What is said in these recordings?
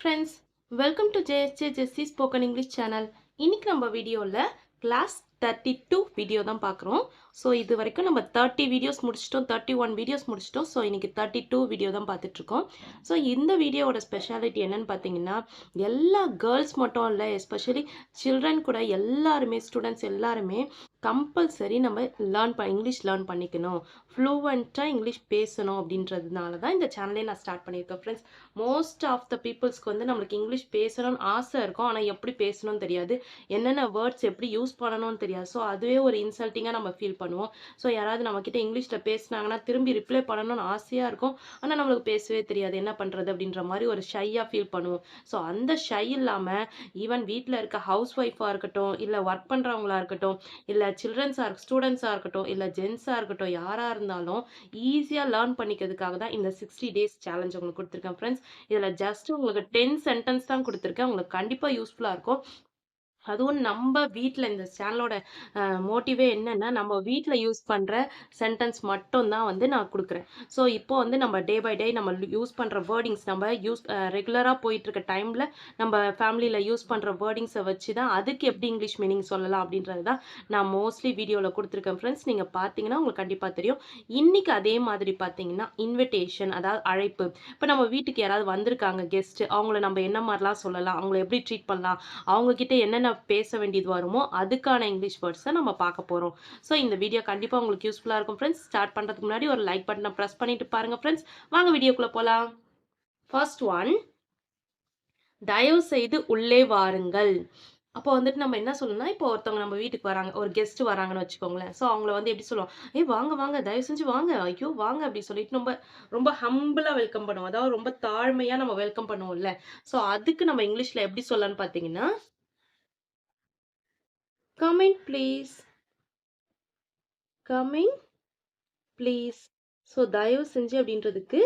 Friends welcome to JSJ Jessie spoken English channel இன்னைக்கு நம்ம வீடியோவில் கிளாஸ் தேர்ட்டி டூ வீடியோ தான் பார்க்குறோம். ஸோ இது வரைக்கும் நம்ம தேர்ட்டி வீடியோஸ் முடிச்சிட்டோம். தேர்ட்டி ஒன் வீடியோஸ் முடிச்சிட்டோம். ஸோ இன்றைக்கி தேர்ட்டி டூ வீடியோ தான் பார்த்துட்ருக்கோம். ஸோ இந்த வீடியோவோட ஸ்பெஷாலிட்டி என்னன்னு பார்த்தீங்கன்னா எல்லா கேர்ள்ஸ் மட்டும் இல்லை எஸ்பெஷலி சில்ட்ரன் கூட எல்லாருமே ஸ்டூடெண்ட்ஸ் எல்லாருமே கம்பல்சரி நம்ம லேர்ன் ப இங்கிலீஷ் லேர்ன் பண்ணிக்கணும். ஃப்ளூவெண்ட்டாக இங்கிலீஷ் பேசணும் அப்படின்றதுனால தான் இந்த சேனலே நான் ஸ்டார்ட் பண்ணியிருக்கேன். ஃப்ரெண்ட்ஸ் மோஸ்ட் ஆஃப் த பீப்புள்ஸ்க்கு வந்து நம்மளுக்கு இங்கிலீஷ் பேசணும்னு ஆசை இருக்கும். ஆனால் எப்படி பேசணும்னு தெரியாது. என்னென்ன வேர்ட்ஸ் எப்படி யூஸ் பண்ணணும்னு தெரியாது. ஸோ அதுவே ஒரு இன்சல்ட்டிங்காக நம்ம ஃபீல் பண்ணுவோம் ஸோ யாராவது நம்மக்கிட்ட இங்கிலீஷில் பேசுனாங்கன்னா திரும்பி ரிப்ளை பண்ணணும்னு ஆசையாக இருக்கும். ஆனால் நம்மளுக்கு பேசவே தெரியாது. என்ன பண்ணுறது அப்படின்ற மாதிரி ஒரு ஷையாக ஃபீல் பண்ணுவோம். ஸோ அந்த ஷை இல்லாமல் ஈவன் வீட்டில் இருக்க ஹவுஸ் ஒய்ஃபாக இருக்கட்டும் இல்லை ஒர்க் பண்ணுறவங்களா இருக்கட்டும் இல்லை சில்ட்ரன்ஸாக இருக்க ஸ்டூடெண்ட்ஸாக இருக்கட்டும் இல்லை ஜென்ஸாக இருக்கட்டும் யாராக இருந்தாலும் ஈஸியாக லேர்ன் பண்ணிக்கிறதுக்காக தான் இந்த சிக்ஸ்டி டேஸ் சேலஞ்ச் உங்களுக்கு கொடுத்துருக்கேன் ஃப்ரெண்ட்ஸ் இதில் ஜஸ்ட் உங்களுக்கு டென் சென்டென்ஸ் தான் கொடுத்துருக்கேன். உங்களுக்கு கண்டிப்பாக யூஸ்ஃபுல்லாக இருக்கும். அதுவும் நம்ம வீட்டில் இந்த சேனலோட மோட்டிவே என்னென்னா நம்ம வீட்டில் யூஸ் பண்ணுற சென்டென்ஸ் மட்டும் தான் வந்து நான் கொடுக்குறேன். ஸோ இப்போ வந்து நம்ம டே பை டே நம்ம யூஸ் பண்ணுற வேர்டிங்ஸ் நம்ம யூஸ் ரெகுலராக போயிட்டுருக்க டைமில் நம்ம ஃபேமிலியில் யூஸ் பண்ணுற வேர்டிங்ஸை வச்சு தான் அதுக்கு எப்படி இங்கிலீஷ் மீனிங் சொல்லலாம் அப்படின்றது தான் நான் மோஸ்ட்லி வீடியோவில் கொடுத்துருக்கேன் ஃப்ரெண்ட்ஸ் நீங்கள் பார்த்தீங்கன்னா உங்களுக்கு கண்டிப்பாக தெரியும். இன்றைக்கி அதே மாதிரி பார்த்தீங்கன்னா இன்விடேஷன் அதாவது அழைப்பு. இப்போ நம்ம வீட்டுக்கு யாராவது வந்திருக்காங்க கெஸ்ட்டு அவங்கள நம்ம என்ன மாதிரிலாம் சொல்லலாம் அவங்கள எப்படி ட்ரீட் பண்ணலாம் அவங்கக்கிட்ட என்னென்ன பேச வேண்டியது வருமோ அதுக்கான இங்கிலீஷ் வேர்ட்ஸை நம்ம பார்க்க போகிறோம் ஸோ இந்த வீடியோ கண்டிப்பாக உங்களுக்கு யூஸ்ஃபுல்லாக இருக்கும் ஃப்ரெண்ட்ஸ் ஸ்டார்ட் பண்ணுறதுக்கு முன்னாடி ஒரு லைக் பட்டனை ப்ரெஸ் பண்ணிட்டு பாருங்க ஃப்ரெண்ட்ஸ் வாங்க வீடியோக்குள்ளே போகலாம் ஃபர்ஸ்ட் ஒன் தயவு செய்து உள்ளே வாருங்கள். அப்போ வந்துட்டு நம்ம என்ன சொல்லணும்னா இப்போ ஒருத்தவங்க நம்ம வீட்டுக்கு வராங்க ஒரு கெஸ்ட் வராங்கன்னு வச்சுக்கோங்களேன். ஸோ அவங்கள வந்து எப்படி சொல்லுவோம்? ஏய் வாங்க வாங்க தயவு செஞ்சு வாங்க. ஐயோ வாங்க அப்படி சொல்லிட்டு நம்ம ரொம்ப ஹம்பிளாக வெல்கம் பண்ணுவோம். அதாவது ரொம்ப தாழ்மையாக நம்ம வெல்கம் பண்ணுவோம்ல. ஸோ அதுக்கு நம்ம இங்கிலீஷில் எப்படி சொல்லலாம்னு பார்த்தீங்கன்னா coming please coming please so தயவு செஞ்சு அப்படின்றதுக்கு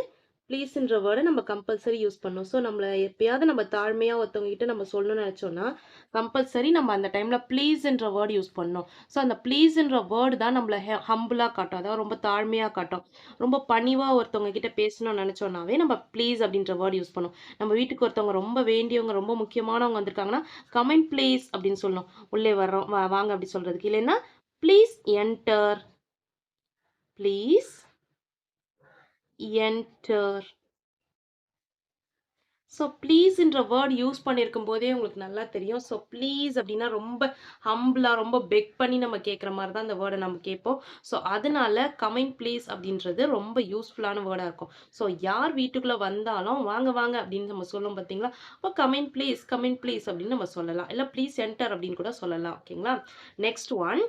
ப்ளீஸ்ன்ற வேர்டை நம்ம கம்பல்சரி யூஸ் பண்ணோம். ஸோ நம்மளை எப்பயாவது நம்ம தாழ்மையாக ஒருத்தவங்க கிட்ட நம்ம சொல்லணும்னு நினச்சோன்னா கம்பல்சரி நம்ம அந்த டைமில் ப்ளீஸ்ன்ற வேர்டு யூஸ் பண்ணோம். ஸோ அந்த ப்ளீஸ்ன்ற வேர்டு தான் நம்மளை ஹெ ஹம்புலாக காட்டும். அதாவது ரொம்ப தாழ்மையாக காட்டும். ரொம்ப பணிவாக ஒருத்தவங்க கிட்ட பேசணும்னு நினச்சோன்னாவே நம்ம ப்ளீஸ் அப்படின்ற வேர்டு யூஸ் பண்ணோம். நம்ம வீட்டுக்கு ஒருத்தவங்க ரொம்ப வேண்டியவங்க ரொம்ப முக்கியமானவங்க வந்திருக்காங்கன்னா கமெண்ட் ப்ளீஸ் அப்படின்னு சொல்லணும். உள்ளே வர்றோம் வாங்க அப்படி சொல்கிறதுக்கு இல்லைன்னா please enter please enter so ப்ளீஸ்ன்ற word use பண்ணியிருக்கும் போதே உங்களுக்கு நல்லா தெரியும். ஸோ ப்ளீஸ் அப்படின்னா ரொம்ப ஹம்பிளாக ரொம்ப பெக் பண்ணி நம்ம கேட்குற மாதிரி தான் அந்த வேர்டை நம்ம கேட்போம் ஸோ அதனால கமெண்ட் ப்ளீஸ் அப்படின்றது ரொம்ப யூஸ்ஃபுல்லான வேர்டாக இருக்கும். ஸோ யார் வீட்டுக்குள்ளே வந்தாலும் வாங்க வாங்க அப்படின்னு நம்ம சொல்லும் பார்த்தீங்களா? அப்போ கமெண்ட் ப்ளீஸ் கமெண்ட் ப்ளீஸ் அப்படின்னு நம்ம சொல்லலாம். இல்லை ப்ளீஸ் என்டர் அப்படின்னு கூட சொல்லலாம். ஓகேங்களா நெக்ஸ்ட் ஒன்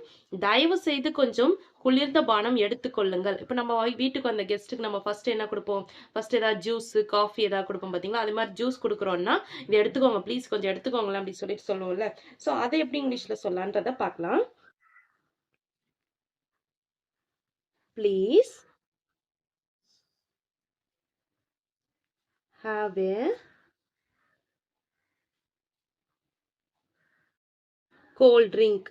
தயவு செய்து கொஞ்சம் குளிர்ந்த பானம் எடுத்துக்கொள்ளுங்கள் இப்போ நம்ம வீட்டுக்கு வந்த கெஸ்ட்டுக்கு நம்ம ஃபர்ஸ்ட் என்ன கொடுப்போம்? ஃபர்ஸ்ட் ஏதாவது ஜூஸு காஃபி ஏதாவது கொடுப்போம் பார்த்தீங்களா அது மாதிரி ஜூஸ் கொடுக்குறோன்னா இதை எடுத்துக்கோங்க ப்ளீஸ் கொஞ்சம் எடுத்துக்கோங்களேன் அப்படின்னு சொல்லிட்டு சொல்லுவோம்ல. ஸோ அதை எப்படி இங்கிலீஷில் சொல்லான்றதை பார்க்கலாம். Please have a cold drink.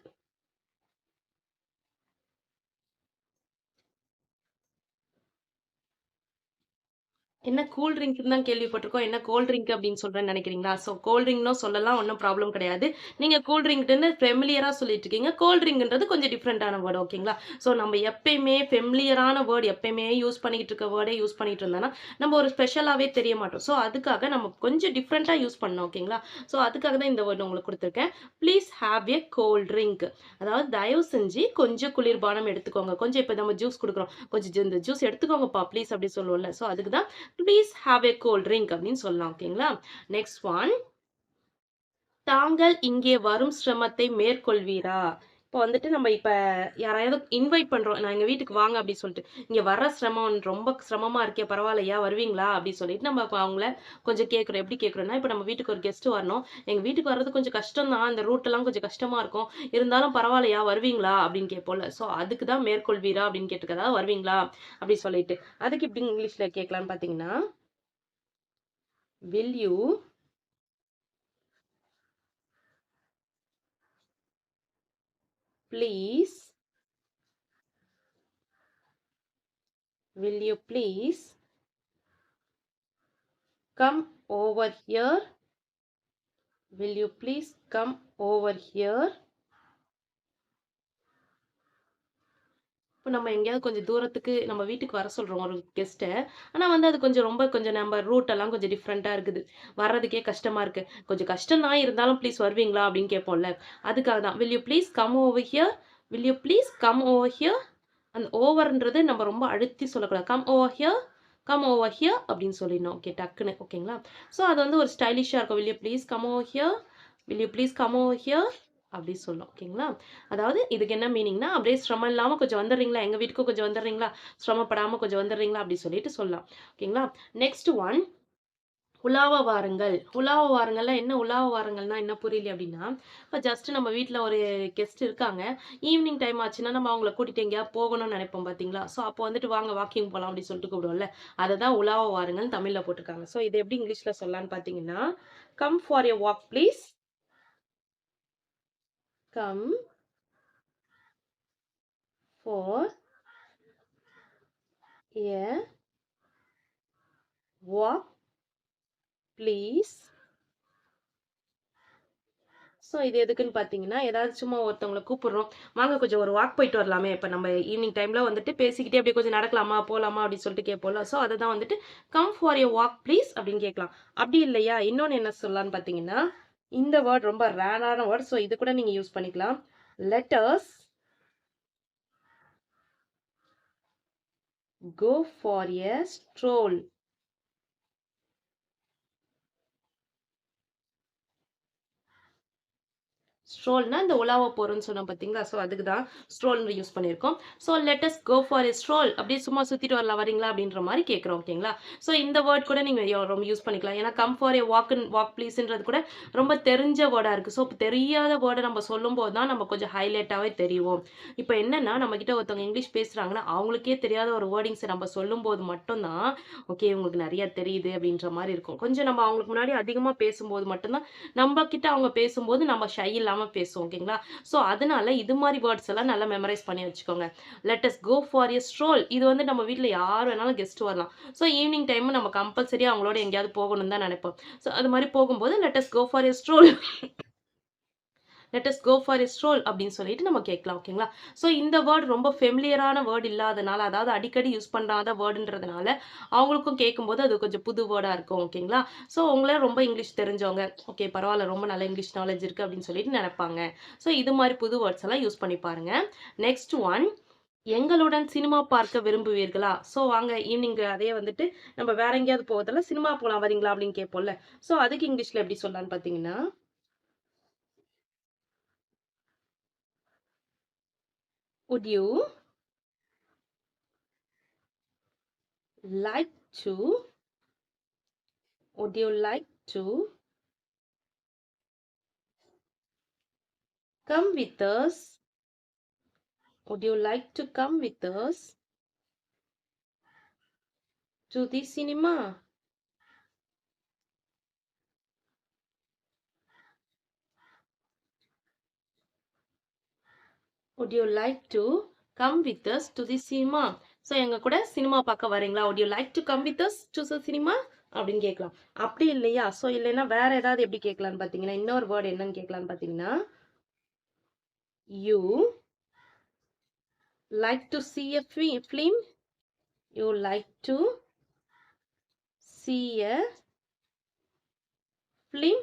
என்ன கூல் ட்ரிங்க்னு தான் கேள்விப்பட்டிருக்கோம். என்ன கோல்ட் ட்ரிங்க் அப்படின்னு சொல்றேன்னு நினைக்கிறீங்களா? ஸோ கோல்ட் ட்ரிங்க்னோ சொல்லலாம் ஒன்றும் ப்ராப்ளம் கிடையாது. நீங்கள் கூல் ட்ரிங்க்னு ஃபெமிலியராக சொல்லிட்டு இருக்கீங்க. கோல்ட் ட்ரிங்க்ன்றது கொஞ்சம் டிஃப்ரெண்டான வேர்டு ஓகேங்களா ஸோ நம்ம எப்பயுமே ஃபெமிலியரான வேர்டு எப்பயுமே யூஸ் பண்ணிக்கிட்டு இருக்க வேர்டே யூஸ் பண்ணிட்டு இருந்தோம்னா நம்ம ஒரு ஸ்பெஷலாகவே தெரிய மாட்டோம். ஸோ அதுக்காக நம்ம கொஞ்சம் டிஃப்ரெண்ட்டாக யூஸ் பண்ணோம் ஓகேங்களா ஸோ அதுக்காக தான் இந்த வேர்டு உங்களுக்கு கொடுத்துருக்கேன். Please have a cold drink அதாவது தயவு செஞ்சு கொஞ்சம் குளிர்பானம் எடுத்துக்கோங்க. கொஞ்சம் இப்போ நம்ம ஜூஸ் கொடுக்குறோம். கொஞ்சம் இந்த ஜூஸ் எடுத்துக்கோங்கப்பா ப்ளீஸ் அப்படி சொல்லுவோம்ல. ஸோ அதுக்கு தான் please have a cold drink அப்படின்னு சொல்லலாம் ஓகேங்களா நெக்ஸ்ட் ஒன் தாங்கள் இங்கே வரும் சிரமத்தை மேற்கொள்வீரா? இப்போ வந்துட்டு நம்ம இப்போ யாராவது இன்வைட் பண்ணுறோம் நான் எங்கள் வீட்டுக்கு வாங்க அப்படி சொல்லிட்டு இங்கே வர சிரமம் ரொம்ப சிரமமாக இருக்கே பரவாயில்லையா? வருவீங்களா? அப்படின்னு சொல்லிட்டு நம்ம இப்போ அவங்கள கொஞ்சம் கேட்குறோம். எப்படி கேட்குறோன்னா இப்போ நம்ம வீட்டுக்கு ஒரு கெஸ்ட்டு வரணும். எங்கள் வீட்டுக்கு வர்றது கொஞ்சம் கஷ்டம் தான் அந்த ரூட்டெல்லாம் கொஞ்சம் கஷ்டமாக இருக்கும். இருந்தாலும் பரவாயில்லையா? வருவீங்களா? அப்படின்னு கேட்போம்ல. ஸோ அதுக்கு தான் மேற்கொள்வீரா? அப்படின்னு கேட்டுருக்கதா வருவீங்களா? அப்படி சொல்லிட்டு. அதுக்கு இப்படி இங்கிலீஷில் கேட்கலான்னு பார்த்தீங்கன்னா will you please will you please come over here? Will you please come over here இப்போ நம்ம எங்கேயாவது கொஞ்சம் தூரத்துக்கு நம்ம வீட்டுக்கு வர சொல்கிறோம் ஒரு கெஸ்ட்டை ஆனால் வந்து அது கொஞ்சம் ரொம்ப கொஞ்சம் நம்ம ரூட்டெல்லாம் கொஞ்சம் டிஃப்ரெண்ட்டாக இருக்குது. வர்றதுக்கே கஷ்டமாக இருக்குது கொஞ்சம் கஷ்டம் தான் இருந்தாலும் ப்ளீஸ் வருவீங்களா அப்படின்னு கேட்போம்ல. அதுக்காக தான். Will you please come over here will you please come over here அந்த ஓவர்ன்றது நம்ம ரொம்ப அழுத்தி சொல்லக்கூடாது. Come over here come over here அப்படின்னு சொல்லிடணும். ஓகே டக்குன்னு. ஓகேங்களா ஸோ அது வந்து ஒரு ஸ்டைலிஷாக இருக்கும். Will you please come over here will you please come over here அப்படி சொல்லும் ஓகேங்களா அதாவது இதுக்கு என்ன மீனிங்னா அப்படியே சிரமம் இல்லாமல் கொஞ்சம் வந்துடுறீங்களா? எங்கள் வீட்டுக்கும் கொஞ்சம் வந்துடுறீங்களா? சிரமப்படாமல் கொஞ்சம் வந்துடுறீங்களா? அப்படி சொல்லிட்டு சொல்லலாம் ஓகேங்களா நெக்ஸ்ட் ஒன் உலாவ வாருங்கள். உலாவ வாருங்கள்ல என்ன? உலாவ வாருங்கள்னா என்ன புரியல அப்படின்னா இப்போ ஜஸ்ட்டு நம்ம வீட்டில் ஒரு கெஸ்ட் இருக்காங்க. ஈவினிங் டைம் ஆச்சுன்னா நம்ம அவங்கள கூட்டிகிட்டு எங்கேயாவது போகணும்னு நினைப்போம் பார்த்தீங்களா ஸோ அப்போ வந்துட்டு வாங்க வாக்கிங் போகலாம் அப்படின்னு சொல்லிட்டு கூப்பிடுவோம்ல. அதை தான் உலாவ வாருங்கள் தமிழில் போட்டிருக்காங்க. ஸோ இது எப்படி இங்கிலீஷில் சொல்லலான்னு பார்த்தீங்கன்னா come for a walk please come for a walk please. So இது எதுக்குன்னு பார்த்தீங்கன்னா ஏதாவது சும்மா ஒருத்தவங்களை கூப்பிடுறோம். வாங்க கொஞ்சம் ஒரு வாக் போயிட்டு வரலாமே. இப்போ நம்ம ஈவினிங் டைமில் வந்துட்டு பேசிக்கிட்டே அப்படியே கொஞ்சம் நடக்கலாமா போகலாமா அப்படின்னு சொல்லிட்டு கேட்போம்ல. ஸோ அதை தான் வந்துட்டு come for a walk please அப்படின்னு கேட்கலாம். அப்படி இல்லையா? இன்னொன்று என்ன சொல்லலான்னு பார்த்தீங்கன்னா இந்த வேர்ட் ரொம்ப ரேரான வேர்ட் ஸோ இது கூட நீங்கள் யூஸ் பண்ணிக்கலாம். Let's go for a stroll ஸ்ட்ரோல்னா இந்த உலாவ போகிறோன்னு சொன்னோம் பார்த்தீங்களா ஸோ அதுக்கு தான் ஸ்ட்ரோல்னு யூஸ் பண்ணியிருக்கோம். So let's go for a stroll அப்படியே சும்மா சுற்றிட்டு வரலாம் வரீங்களா? அப்படின்ற மாதிரி கேட்குறோம் ஓகேங்களா? ஸோ இந்த வேர்ட் கூட நீங்கள் ரொம்ப யூஸ் பண்ணிக்கலாம். ஏன்னா come for a walk walk ப்ளீஸ்ன்றது கூட ரொம்ப தெரிஞ்ச வேர்டாக இருக்குது ஸோ தெரியாத வேர்டை நம்ம சொல்லும்போது தான் நம்ம கொஞ்சம் ஹைலைட்டாகவே தெரியும் இப்போ என்னென்னா நம்மக்கிட்ட ஒருத்தவங்க இங்கிலீஷ் பேசுகிறாங்கன்னா அவங்களுக்கே தெரியாத ஒரு வேர்டிங்ஸை நம்ம சொல்லும்போது மட்டும்தான் ஓகே உங்களுக்கு நிறைய தெரியுது அப்படின்ற மாதிரி இருக்கும். கொஞ்சம் நம்ம அவங்களுக்கு முன்னாடி அதிகமாக பேசும்போது மட்டும்தான் நம்ம கிட்ட அவங்க பேசும்போது நம்ம ஷை இல்லாமல் பேசுவோம் ஓகேங்களா ஸோ அதனால இது மாதிரி வேர்ட்ஸ் எல்லாம் நல்லா மெமரைஸ் பண்ணி வச்சுக்கோங்க. Let's go for a stroll இது வந்து நம்ம வீட்டில் யார் வேணாலும் கெஸ்ட் வரலாம். ஸோ ஈவினிங் டைம் நம்ம கம்பல்சரியாக அவங்களோட எங்கேயாவது போகணும்னு தான் நினைப்போம். ஸோ அது மாதிரி போகும்போது let's go for a stroll let's go for is stroll அப்படின்னு சொல்லிட்டு நம்ம கேட்கலாம் ஓகேங்களா? ஸோ இந்த வேர்டு ரொம்ப ஃபெமிலியரான வேர்டு இல்லாதனால அதாவது அடிக்கடி யூஸ் பண்ணாத வேர்டுன்றதுனால அவங்களுக்கும் கேட்கும்போது அது கொஞ்சம் புது வேர்டாக இருக்கும் ஓகேங்களா? ஸோ உங்கள ரொம்ப இங்கிலீஷ் தெரிஞ்சவங்க ஓகே பரவாயில்ல ரொம்ப நல்ல இங்கிலீஷ் நாலேஜ் இருக்குது அப்படின்னு சொல்லிட்டு நினைப்பாங்க. ஸோ இது மாதிரி புது வேர்ட்ஸ் எல்லாம் யூஸ் பண்ணி பாருங்க. நெக்ஸ்ட் ஒன் எங்களுடன் சினிமா பார்க்க விரும்புவீர்களா? ஸோ வாங்க ஈவினிங் அதே வந்துட்டு நம்ம வேற எங்கேயாவது போவதில்ல சினிமா போகலாம் வரீங்களா அப்படின்னு கேட்போம்ல. ஸோ அதுக்கு இங்கிலீஷில் எப்படி சொல்லலான்னு பார்த்தீங்கன்னா would you like to would you like to come with us? Would you like to come with us to the cinema would you like to come with us to the cinema? So எங்க கூட cinema பார்க்க வரீங்களா? Would you like to come with us to the cinema? அப்படின்னு கேட்கலாம். அப்படி இல்லையா? So இல்லைன்னா வேற ஏதாவது எப்படி கேட்கலான்னு பார்த்தீங்கன்னா இன்னொரு வேர்டு என்னன்னு கேட்கலான்னு பார்த்தீங்கன்னா you like to see a film you like to see a film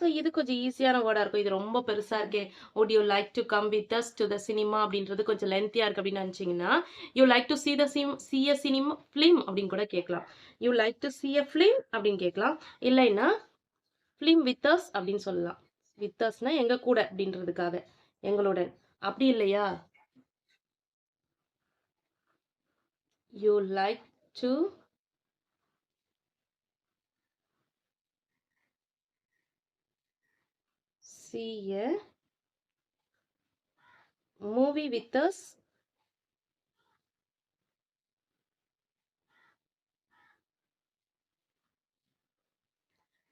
so இது கொஞ்சம் ஈஸியான வேர்டாக இருக்கும். இது ரொம்ப பெருசாக இருக்கே. Would you like to come with us to the cinema அப்படின்றது கொஞ்சம் லென்த்தியாக இருக்கு அப்படின்னு நினச்சிங்கன்னா you like to see the sim see a cinema film அப்படின்னு கூட கேட்கலாம். You like to see a film அப்படின்னு கேட்கலாம். இல்லைன்னா ஃபிலிம் வித் அஸ் அப்படின்னு சொல்லலாம். வித் usனா எங்கள் கூட அப்படின்றதுக்காக எங்களுடன் அப்படி இல்லையா? You like to see a movie with us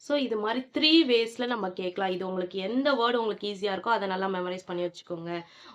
so இது மாதிரி த்ரீ வேஸில் நம்ம கேட்கலாம். இது உங்களுக்கு எந்த வேர்டு உங்களுக்கு ஈஸியாக இருக்கோ அதை நல்லா மெமரைஸ் பண்ணி வச்சுக்கோங்க.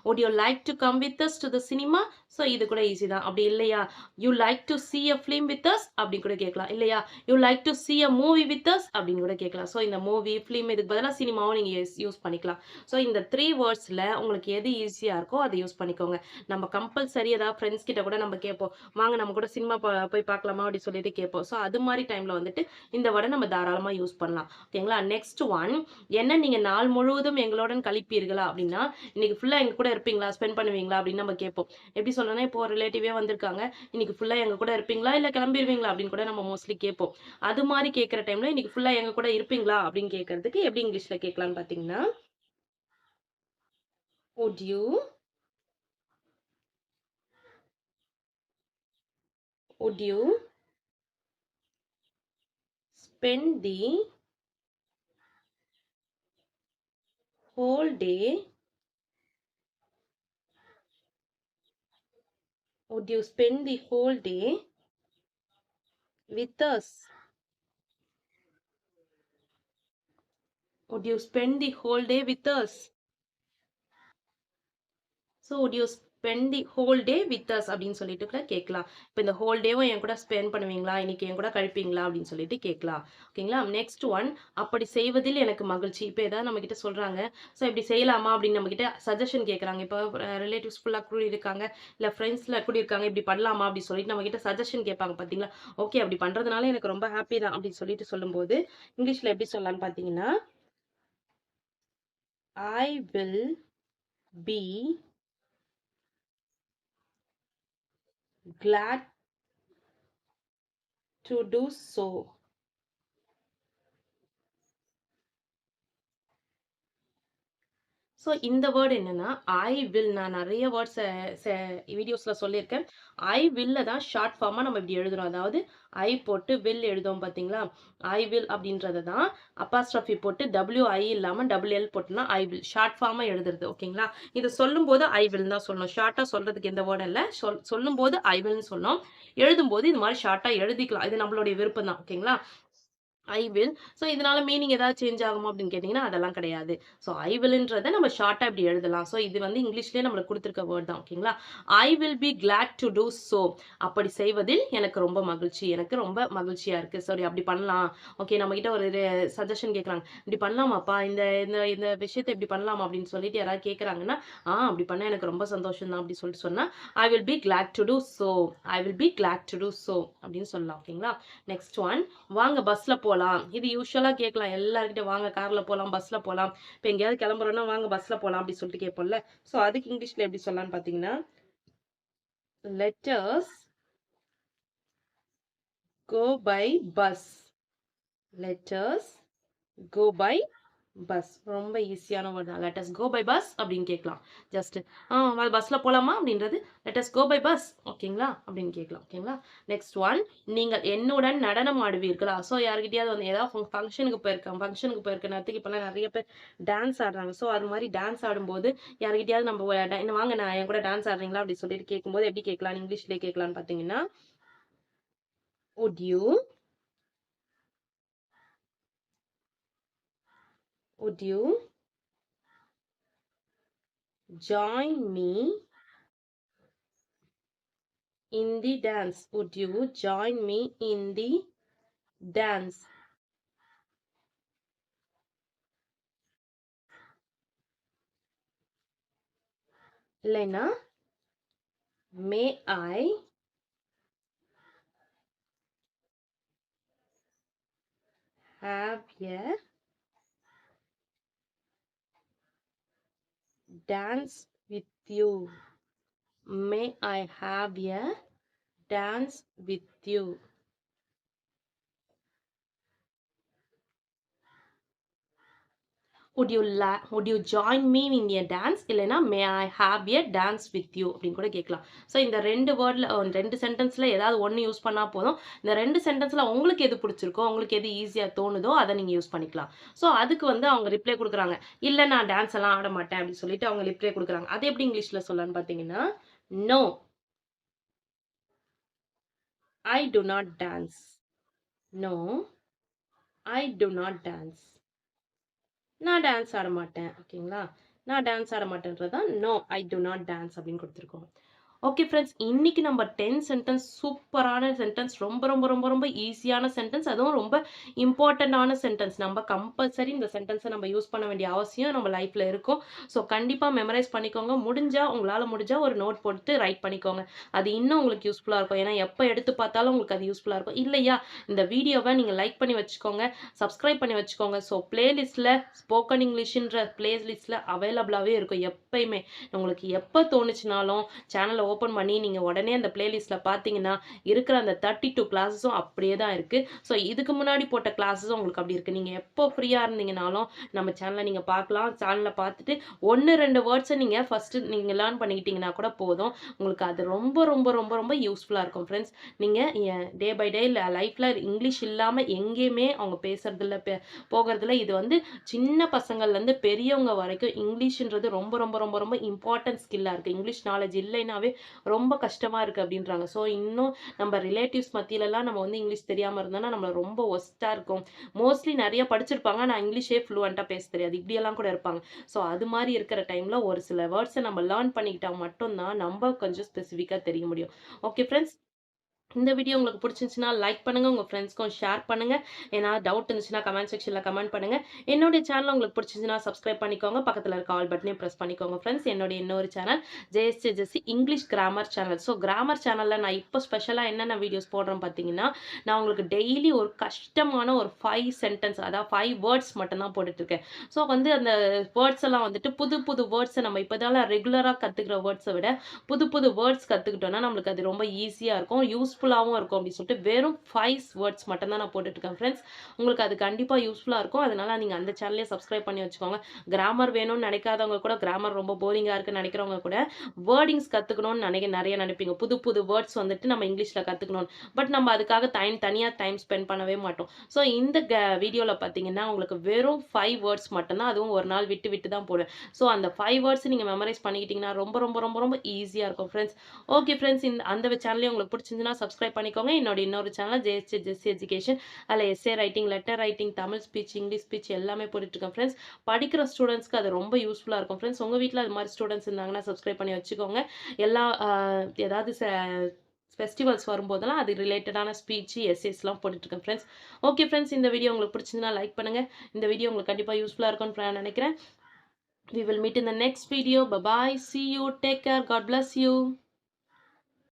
Would you like to come with us to the cinema so இது கூட ஈஸி தான். அப்படி இல்லையா? You like to see a film with us அப்படின்னு கூட கேட்கலாம். இல்லையா? You like to see a movie with us அப்படின்னு கூட கேட்கலாம். ஸோ இந்த மூவி ஃபிலிம் இதுக்கு பதிலாக சினிமாவும் நீங்கள் யூஸ் பண்ணிக்கலாம். ஸோ இந்த த்ரீ வேர்ட்ஸில் உங்களுக்கு எது ஈஸியாக இருக்கோ அதை யூஸ் பண்ணிக்கோங்க. நம்ம கம்பல்சரி ஏதாவது ஃப்ரெண்ட்ஸ் கிட்ட கூட நம்ம கேட்போம். வாங்க நம்ம கூட சினிமா போய் பார்க்கலாமா? அப்படி சொல்லிட்டு கேட்போம். ஸோ அது மாதிரி டைமில் வந்துட்டு இந்த வேர்டை நம்ம தாராளமாக யூஸ் பண்ணலாம். ஓகேங்களா நெக்ஸ்ட் ஒன் என்ன நீங்கள் நாள் முழுவதும் எங்களுடன் கழிப்பீர்களா? அப்படின்னா இன்னைக்கு ஃபுல்லாக எங்க கூட இருப்பீங்களா? ஸ்பெண்ட் பண்ணுவீங்களா? அப்படின்னு நம்ம கேட்போம். எப்படி சொல்லணும்னா இப்போ ரிலேட்டிவே வந்திருக்காங்க. இன்னைக்கு ஃபுல்லாக எங்க கூட இருப்பீங்களா? இல்லை கிளம்பிடுவீங்களா அப்படின்னு கூட நம்ம மோஸ்ட்லி கேட்போம். அது மாதிரி கேட்குற டைம்ல இன்னைக்கு ஃபுல்லாக எங்க கூட இருப்பீங்களா? அப்படின்னு கேட்கறதுக்கு எப்படி இங்கிலீஷில் கேட்கலான்னு பார்த்தீங்கன்னா would you would you spend the whole day would you spend the whole day with us? Would you spend the whole day with us? So would you spend the whole day with us அப்படின்னு சொல்லிட்டு கூட கேட்கலாம். இப்போ இந்த whole டேவும் என் கூட spend பண்ணுவீங்களா? இன்னைக்கு என் கூட கழிப்பீங்களா? அப்படின்னு சொல்லிட்டு கேட்கலாம். ஓகேங்களா நெக்ஸ்ட் ஒன் அப்படி செய்வதில் எனக்கு மகிழ்ச்சி. இப்போ ஏதாவது நம்ம கிட்ட சொல்றாங்க ஸோ இப்படி செய்யலாமா? அப்படின்னு நம்ம கிட்ட சஜஷன் கேட்குறாங்க. இப்போ ரிலேட்டிவ்ஸ் ஃபுல்லாக கூடி இருக்காங்க இல்லை ஃப்ரெண்ட்ஸில் கூடியிருக்காங்க இப்படி பண்ணலாமா? அப்படி சொல்லிட்டு நம்ம கிட்ட சஜஷன் கேட்பாங்க பார்த்தீங்களா ஓகே அப்படி பண்றதுனால எனக்கு ரொம்ப ஹாப்பி தான் அப்படின்னு சொல்லிட்டு சொல்லும்போது இங்கிலீஷ்ல எப்படி சொல்லலாம்னு பார்த்தீங்கன்னா I will be glad to do so. So இந்த வேர்டு என்னன்னா ஐ வில் நான் நிறைய வேர்ட்ஸை வீடியோஸில் சொல்லியிருக்கேன். ஐ வில்ல தான் ஷார்ட் ஃபார்மாக நம்ம இப்படி எழுதுறோம். அதாவது ஐ போட்டு வில் எழுதுவோம் பார்த்தீங்களா? ஐ வில் அப்படின்றத தான் அப்பாஸ்ட்ரஃபி போட்டு டபிள்யூ ஐ இல்லாமல் டபுள் எல் போட்டுனா ஐ வில் ஷார்ட் ஃபார்மாக எழுதுறது. ஓகேங்களா? இது சொல்லும்போது ஐ வில் தான் சொல்லணும். ஷார்ட்டாக சொல்கிறதுக்கு எந்த வேர்டும் இல்லை. சொல் சொல்லும்போது ஐ வில்னு சொல்லணும் எழுதும்போது இது மாதிரி ஷார்ட்டாக எழுதிக்கலாம். இது நம்மளுடைய விருப்பம் தான் ஓகேங்களா? ஐ வில் ஸோ இதனால மீனிங் ஏதாவது சேஞ்ச் ஆகுமா அப்படின்னு கேட்டிங்கன்னா அதெல்லாம் கிடையாது. ஸோ ஐ வில்ன்றதை நம்ம ஷார்ட்டாக இப்படி எழுதலாம். ஸோ இது வந்து இங்கிலீஷ்லேயே நம்மளுக்கு கொடுத்துருக்க வேர்ட் தான் ஓகேங்களா I will be glad to do so அப்படி செய்வதில் எனக்கு ரொம்ப மகிழ்ச்சி. எனக்கு ரொம்ப மகிழ்ச்சியாக இருக்குது சாரி அப்படி பண்ணலாம். ஓகே நம்மக்கிட்ட ஒரு சஜஷன் கேட்குறாங்க இப்படி பண்ணலாமாப்பா? இந்த இந்த இந்த விஷயத்தை இப்படி பண்ணலாமா? அப்படின்னு சொல்லிட்டு யாராவது கேட்குறாங்கன்னா ஆ அப்படி பண்ணால் எனக்கு ரொம்ப சந்தோஷம் தான் அப்படி சொல்லிட்டு சொன்னால் I will be glad to do so I will be glad to do so அப்படின்னு சொல்லலாம் ஓகேங்களா நெக்ஸ்ட் ஒன் வாங்க பஸ்ஸில் போகலாம் இது யூஸ்வலாக கேட்கலாம் எல்லாருக்கிட்ட வாங்க காரில் போகலாம் பஸ்ஸில் போகலாம் இப்போ எங்கேயாவது கிளம்புறோன்னா வாங்க பஸ்ஸில் போகலாம் அப்படி சொல்லிட்டு கேட்போம்ல. ஸோ அதுக்கு இங்கிலீஷில் எப்படி சொல்லலாம்னு பார்த்தீங்கன்னா letters go by bus letters go by bus ரொம்ப ஈஸியான வேர்ட் தான். லெட்டஸ் கோ பை பஸ் அப்படின்னு கேட்கலாம். ஜஸ்ட் ஆ பஸ்ஸில் போகலாமா அப்படின்றது லெட்டஸ் கோ பை பஸ் ஓகேங்களா அப்படின்னு கேட்கலாம். ஓகேங்களா நெக்ஸ்ட் ஒன் நீங்கள் என்னுடன் நடனம் ஆடுவீர்களா? ஸோ யாருக்கிட்டையாவது வந்து ஏதாவது ஃபங்க்ஷனுக்கு போயிருக்கேன். ஃபங்க்ஷனுக்கு போயிருக்க நேரத்துக்கு இப்போலாம் நிறைய பேர் டான்ஸ் ஆடுறாங்க. ஸோ அது மாதிரி டான்ஸ் ஆடும்போது யாருக்கிட்டையாவது நம்ம வாங்க நான் என் கூட டான்ஸ் ஆடுறீங்களா? அப்படின்னு சொல்லிட்டு கேட்கும்போது எப்படி கேட்கலாம்? இங்கிலீஷ்லேயே கேட்கலான்னு பார்த்தீங்கன்னா would you Would you join me in the dance? Would you join me in the dance? Lena, may I have a dance with you. May I have a dance with you would you lay would you join me in a dance? இல்லைன்னா may I have a dance with you அப்படின்னு கூட கேட்கலாம். So இந்த ரெண்டு வேர்டில் ரெண்டு சென்டென்ஸில் ஏதாவது ஒன்று யூஸ் பண்ணால் போதும். இந்த ரெண்டு சென்டென்ஸில் உங்களுக்கு எது பிடிச்சிருக்கோ உங்களுக்கு எது ஈஸியாக தோணுதோ அதை நீங்கள் யூஸ் பண்ணிக்கலாம். ஸோ அதுக்கு வந்து அவங்க ரிப்ளை கொடுக்குறாங்க. இல்லை நான் டான்ஸ் எல்லாம் ஆட மாட்டேன் அப்படின்னு சொல்லிட்டு அவங்க ரிப்ளை கொடுக்குறாங்க. அது எப்படி இங்கிலீஷில் சொல்லலாம்னு பார்த்தீங்கன்னா no I do not dance no I do not dance நான் டான்ஸ் ஆட மாட்டேன் ஓகேங்களா நான் டான்ஸ் ஆட மாட்டேன்றது தான் no I do not dance அப்படின்னு கொடுத்துருக்கோம். ஓகே ஃப்ரெண்ட்ஸ் இன்றைக்கி நம்ம டென் சென்டென்ஸ் சூப்பரான சென்டென்ஸ் ரொம்ப ரொம்ப ரொம்ப ரொம்ப ஈஸியான சென்டென்ஸ் அதுவும் ரொம்ப இம்பார்ட்டண்ட்டான சென்டென்ஸ் நம்ம கம்பல்சரி இந்த சென்டென்ஸை நம்ம யூஸ் பண்ண வேண்டிய அவசியம் நம்ம லைஃப்பில் இருக்கும். ஸோ கண்டிப்பாக மெமரைஸ் பண்ணிக்கோங்க. முடிஞ்சால் உங்களால் முடிஞ்சால் ஒரு நோட் போட்டு ரைட் பண்ணிக்கோங்க. அது இன்னும் உங்களுக்கு யூஸ்ஃபுல்லாக இருக்கும். ஏன்னா எப்போ எடுத்து பார்த்தாலும் உங்களுக்கு அது யூஸ்ஃபுல்லாக இருக்கும். இல்லையா? இந்த வீடியோவை நீங்கள் லைக் பண்ணி வச்சுக்கோங்க. சப்ஸ்கிரைப் பண்ணி வச்சுக்கோங்க. ஸோ பிளேலிஸ்ட்டில் ஸ்போக்கன் இங்கிலீஷ்ன்ற பிளேலிஸ்ட்டில் அவைலபிளாகவே இருக்கும். எப்பயுமே. உங்களுக்கு எப்போ தோணுச்சுனாலும் சேனலை ஓப்பன் பண்ணி நீங்கள் உடனே அந்த பிளேலிஸ்ட்டில் பார்த்தீங்கன்னா இருக்கிற அந்த தேர்ட்டி டூ கிளாஸஸும் அப்படியே தான் இருக்குது ஸோ இதுக்கு முன்னாடி போட்ட கிளாஸஸும் உங்களுக்கு அப்படி இருக்குது நீங்கள் எப்போ ஃப்ரீயாக இருந்தீங்கனாலும் நம்ம சேனலை நீங்கள் பார்க்கலாம் சேனலை பார்த்துட்டு ஒன்று ரெண்டு வேர்ட்ஸை நீங்கள் ஃபஸ்ட்டு நீங்கள் லேர்ன் பண்ணிக்கிட்டீங்கன்னா கூட போதும். உங்களுக்கு அது ரொம்ப ரொம்ப ரொம்ப ரொம்ப யூஸ்ஃபுல்லாக இருக்கும் ஃப்ரெண்ட்ஸ் நீங்கள் டே பை டே லைஃப்பில் இங்கிலீஷ் இல்லாமல் எங்கேயுமே அவங்க பேசுறதில்ல பே போகிறதுல இது வந்து சின்ன பசங்கள்லேருந்து பெரியவங்க வரைக்கும் இங்கிலீஷ்ன்றது ரொம்ப ரொம்ப ரொம்ப ரொம்ப இம்பார்ட்டன்ட் ஸ்கில்லாக இருக்குது இங்கிலீஷ் நாலேஜ் இல்லைனாவே ரொம்ப கஷ்டமாக இருக்குது அப்படின்றாங்க. ஸோ இன்னும் நம்ம ரிலேட்டிவ்ஸ் மத்தியிலலாம் நம்ம வந்து இங்கிலீஷ் தெரியாமல் இருந்தோம்னா நம்மள ரொம்ப ஒஸ்ட்டாக இருக்கும். மோஸ்ட்லி நிறைய படிச்சிருப்பாங்க. நான் இங்கிலீஷே ஃப்ளூவெண்ட்டாக பேச தெரியாது. இப்படியெல்லாம் கூட இருப்பாங்க. ஸோ அது மாதிரி இருக்கிற டைமில் ஒரு சில வேர்ட்ஸை நம்ம லேர்ன் பண்ணிக்கிட்டா மட்டும்தான் நம்ம கொஞ்சம் ஸ்பெசிஃபிக்காக தெரிய முடியும். ஓகே ஃப்ரெண்ட்ஸ் இந்த வீடியோ உங்களுக்கு பிடிச்சிருந்துச்சுன்னா லைக் பண்ணுங்க உங்கள் ஃப்ரெண்ட்ஸ்க்கும் ஷேர் பண்ணுங்கள் ஏன்னா டவுட் இருந்துச்சுன்னா கமெண்ட் செக்ஷனில் கமெண்ட் பண்ணுங்க. என்னுடைய சேனல் உங்களுக்கு பிடிச்சிருந்துச்சுன்னா சப்ஸ்கிரைப் பண்ணிக்கோங்க. பக்கத்தில் இருக்க ஆல் பட்டனையும் ப்ரெஸ் பண்ணிக்கோங்க ஃப்ரெண்ட்ஸ் என்னுடைய இன்னொரு channel JST Jessy English grammar channel so grammar சேனலில் நான் இப்போ ஸ்பெஷலாக என்னென்ன வீடியோஸ் போடுறேன் பார்த்தீங்கன்னா நான் உங்களுக்கு டெய்லி ஒரு கஷ்டமான ஒரு ஃபைவ் சென்டென்ஸ் அதாவது ஃபைவ் வேர்ட்ஸ் மட்டும்தான் போட்டுட்ருக்கேன் ஸோ வந்து அந்த வேர்ட்ஸ் எல்லாம் வந்துட்டு புது புது வேர்ட்ஸை நம்ம இப்போதால ரெகுலராக கற்றுக்கிற வேர்ட்ஸை விட புது புது வேர்ட்ஸ் கற்றுக்கிட்டோன்னா நம்மளுக்கு அது ரொம்ப ஈஸியாக இருக்கும். யூஸ்ஃபுல்லாகவும் இருக்கும் அப்படின்னு சொல்லிட்டு வெறும் ஃபைவ் வேர்ட்ஸ் மட்டும் தான் நான் போட்டுட்ருக்கேன் ஃப்ரெண்ட்ஸ் உங்களுக்கு அது கண்டிப்பாக யூஸ்ஃபுல்லாக இருக்கும். அதனால் நீங்கள் அந்த சேனலே சப்ஸ்கிரைப் பண்ணி வச்சுக்கோங்க. கிராமர் வேணும்னு நினைக்காதவங்க கூட கிராமர் ரொம்ப போரிங்காக இருக்குன்னு நினைக்கிறவங்க கூட வேர்டிங்ஸ் கற்றுக்கணும்னு நினைக்க நிறைய நினைப்பீங்க. புது புது வேர்ட்ஸ் வந்துட்டு நம்ம இங்கிலீஷில் கற்றுக்கணும் பட் நம்ம அதுக்காக டைம் தனியாக டைம் ஸ்பெண்ட் பண்ணவே மாட்டோம். ஸோ இந்த வீடியோவில் பார்த்தீங்கன்னா உங்களுக்கு வெறும் ஃபைவ் வேர்ட்ஸ் மட்டும்தான் அதுவும் ஒரு நாள் விட்டு விட்டு தான் போடுவேன். ஸோ அந்த ஃபைவ் வேர்ட்ஸ் நீங்கள் மெமரைஸ் பண்ணிக்கிட்டிங்கன்னா ரொம்ப ரொம்ப ரொம்ப ரொம்ப ஈஸியாக இருக்கும் ஃப்ரெண்ட்ஸ் ஓகே ஃப்ரெண்ட்ஸ் இந்த அந்த சேனலே உங்களுக்கு பிடிச்சிருந்துன்னா சப்ஸ்கிரைப் பண்ணிக்கோங்க. என்னோட இன்னொரு சேனல் ஜேஎஸ்டி ஜெஸ்சி எஜுகேஷன் அதில் essay writing letter writing Tamil speech English speech எல்லாமே போட்டுட்ருக்கேன் ஃப்ரெண்ட்ஸ் படிக்கிற ஸ்டூடெண்ட்ஸ்க்கு அது ரொம்ப யூஸ்ஃபுல்லாக இருக்கும் ஃப்ரெண்ட்ஸ் உங்கள் வீட்டில் அது மாதிரி ஸ்டூடெண்ட்ஸ் இருந்தாங்கன்னா சப்ஸ்கிரைப் பண்ணி வச்சுக்கோங்க. எல்லா ஏதாவது ஃபெஸ்டிவல்ஸ் வரும்போதெல்லாம் அது ரிலேட்டடான ஸ்பீச் எஸ்ஏஸ்லாம் போட்டுட்ருக்கேன் ஃப்ரெண்ட்ஸ் ஓகே ஃப்ரெண்ட்ஸ் இந்த வீடியோ உங்களுக்கு பிடிச்சிருந்தா லைக் பண்ணுங்கள் இந்த வீடியோ உங்களுக்கு கண்டிப்பாக யூஸ்ஃபுல்லாக இருக்கும்னு நான் நினைக்கிறேன். We will meet in the next video. Bye bye see you. Take care. God bless you.